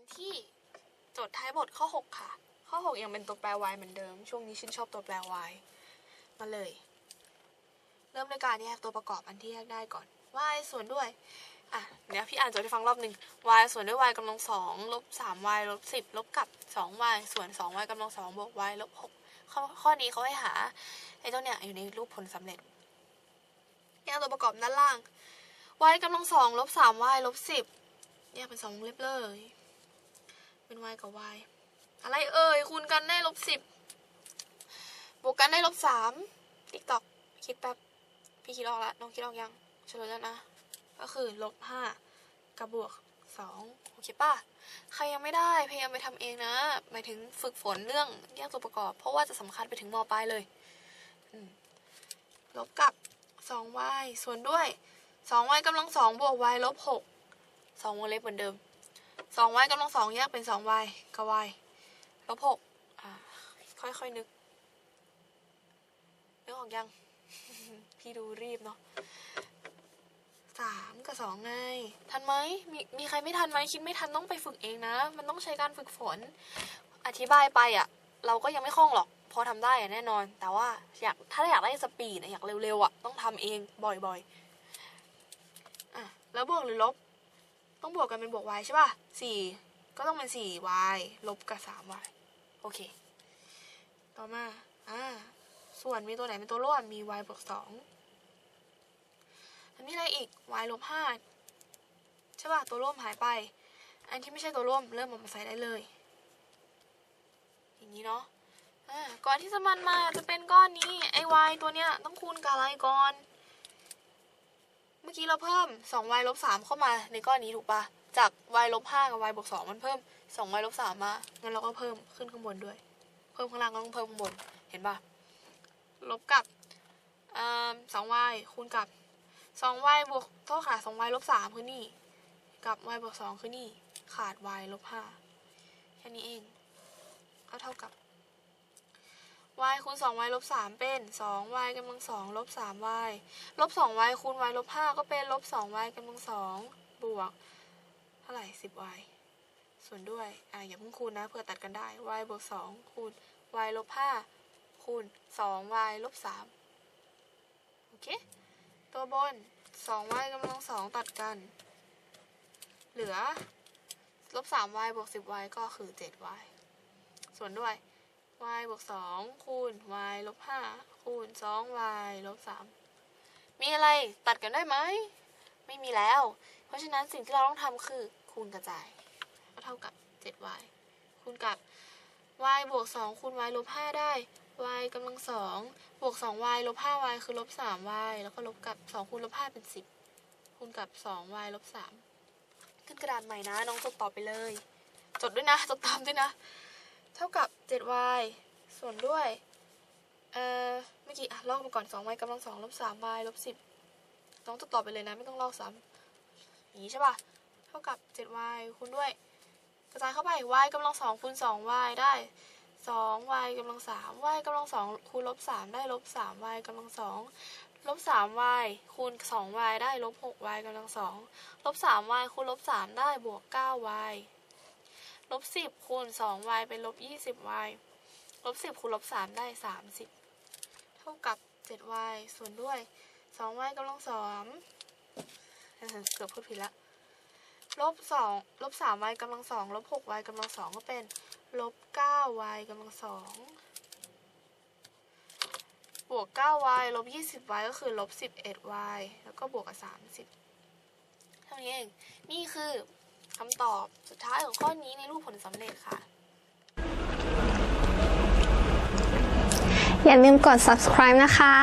กันที่โจทย์ท้ายบทข้อ 6 ค่ะ ข้อ 6 ยังเป็นตัวแปร y เหมือนเดิม ช่วงนี้ฉันชอบตัวแปร y มาเลย เริ่มด้วยการแยกตัวประกอบอันที่แยกได้ก่อน y ส่วนด้วย อะ เดี๋ยวพี่อ่านโจทย์ให้ฟังรอบหนึ่ง y ส่วนด้วย y กำลังสองลบสาม y ลบสิบลบกับสอง y ส่วนสอง y กำลังสองบวก y ลบหกข้อข้อนี้เขาให้หาไอ้เจ้าเนี่ยอยู่ในรูปผลสำเร็จแยกตัวประกอบด้านล่าง y กำลังสองลบสาม y ลบสิบแยกเป็นสองวงเล็บเลย เป็น y กับ y อะไรเอ่ยคูณกันได้ลบสิบบวกกันได้ลบสามติ๊กตอกคิดแป๊บพี่คิดออกล้วน้องคิดออกยังเฉลยแล้วนะ ก็คือลบห้ากับบวกสองโอเคป่ะ ใครยังไม่ได้พยายามไปทำเองนะ หมายถึงฝึกฝนเรื่องแยกตัวประกอบ เพราะว่าจะสำคัญไปถึงมปลายเลยลบกับสอง y ส่วนด้วยสอง y กำลังสองบวก y ลบหกสองวงเล็บเหมือนเดิม สอง y กำลังสองแยกเป็นสอง y กับ y ลบหกอ่าค่อยๆนึกนึกออกยัง พี่ดูรีบเนาะสามกับสองไง ทันไหมมีมีใครไม่ทันไหมคิดไม่ทันต้องไปฝึกเองนะ มันต้องใช้การฝึกฝน อธิบายไปอะ่ะ เราก็ยังไม่คล่องหรอก พอทำได้อะแน่นอน แต่ว่าอยากถ้าอยากได้สปีดอยากเร็วๆอะ่ะ ต้องทำเองบ่อยๆอะแล้วบวกหรือลบ ต้องบวกกันเป็นบวก y ใช่ป่ะสี่ก็ต้องเป็นสี่ y ลบกับสาม y โอเค ต่อมา อ่า ส่วนมีตัวไหนเป็นตัวร่วม มี y บวกสองอันนี้อะไรอีก y ลบห้าใช่ป่ะ ตัวร่วมหายไป อันที่ไม่ใช่ตัวร่วมเริ่มเอามาใส่ได้เลย อย่างนี้เนาะ อ่า ก่อนที่จะมันมาจะเป็นก้อนนี้ไอ้ y ตัวเนี้ยต้องคูณกับอะไรก่อน เมื่อกี้เราเพิ่ม 2y ลบ3เข้ามาในก้อนนี้ถูกปะจาก y ลบ5กับ y บวก2มันเพิ่ม 2y ลบ3มา งั้นเราก็เพิ่มขึ้นข้างบนด้วย เพิ่มข้างล่างก็ต้องเพิ่มข้างบน เห็นปะลบกับอ่า 2y คูณกับ 2y บวกโทษค่ะ 2y ลบ3คือนี่ กับ y บวก2คือนี่ ขาด y ลบ5แค่นี้เอง ก็เท่ากับ y คูณ 2y ลบ 3 เป็น 2y กำลัง2ลบ 3y ลบ 2y คูณ y ลบ 5 ก็เป็นลบ 2y กำลัง2บวก เท่าไหร่ 10y ส่วนด้วย อะอย่าเพิ่งคูณนะเผื่อตัดกันได้ y บวก 2 คูณ y ลบ 5 คูณ 2y ลบ 3 โอเค ตัวบน 2y กำลัง 2 ตัดกัน เหลือลบ 3y บวก 10y ก็คือ 7y ส่วนด้วย y บวกสองคูณ y ลบห้าคูณสอง y ลบสามมีอะไรตัดกันได้ไหม ไม่มีแล้ว เพราะฉะนั้นสิ่งที่เราต้องทำคือคูณกระจายก็เท่ากับ 7y คูณกับ y บวกสองคูณ y ลบห้าได้ y กำลังสองบวกสอง y ลบห้า y คือลบสาม y แล้วก็ลบกับสองคูณลบห้าเป็นสิบคูณกับสอง y ลบสามขึ้นกระดานใหม่นะ น้องจดต่อไปเลย จดด้วยนะ จดตามด้วยนะ เท่ากับ 7y ส่วนด้วย เอ่อ เมื่อกี้อะลอกมาก่อน 2y กำลัง2ลบ 3y ลบ 10 น้องจะตอบไปเลยนะ ไม่ต้องลอกซ้ำอย่างนี้ใช่ป่ะ เท่ากับ 7y คูณด้วย กระจายเข้าไป y กำลัง2คูณ 2y ได้ 2y กำลัง 3 y กำลัง2คูณลบ 3 ได้ลบ 3y กำลัง2ลบ 3y คูณ 2y ได้ลบ 6y กำลัง2ลบ 3y คูณลบ3ได้บวก 9y ลบสิบคูณสอง y เป็นลบยี่สิบ y ลบสิบคูณลบสามได้สามสิบเท่ากับเจ็ด y ส่วนด้วยสอง y กำลังสองเกือบพูดผิดละลบสองลบสาม y กำลังสองลบหก y กำลังสองก็เป็นลบเก้า y กำลังสองบวกเก้า y ลบยี่สิบ y ก็คือลบสิบเอ็ด y แล้วก็บวกกับสามสิบเท่านี้เอง นี่คือ คำตอบสุดท้ายของข้อนี้ในรูปผลสำเร็จค่ะ อย่าลืมกด subscribe นะคะ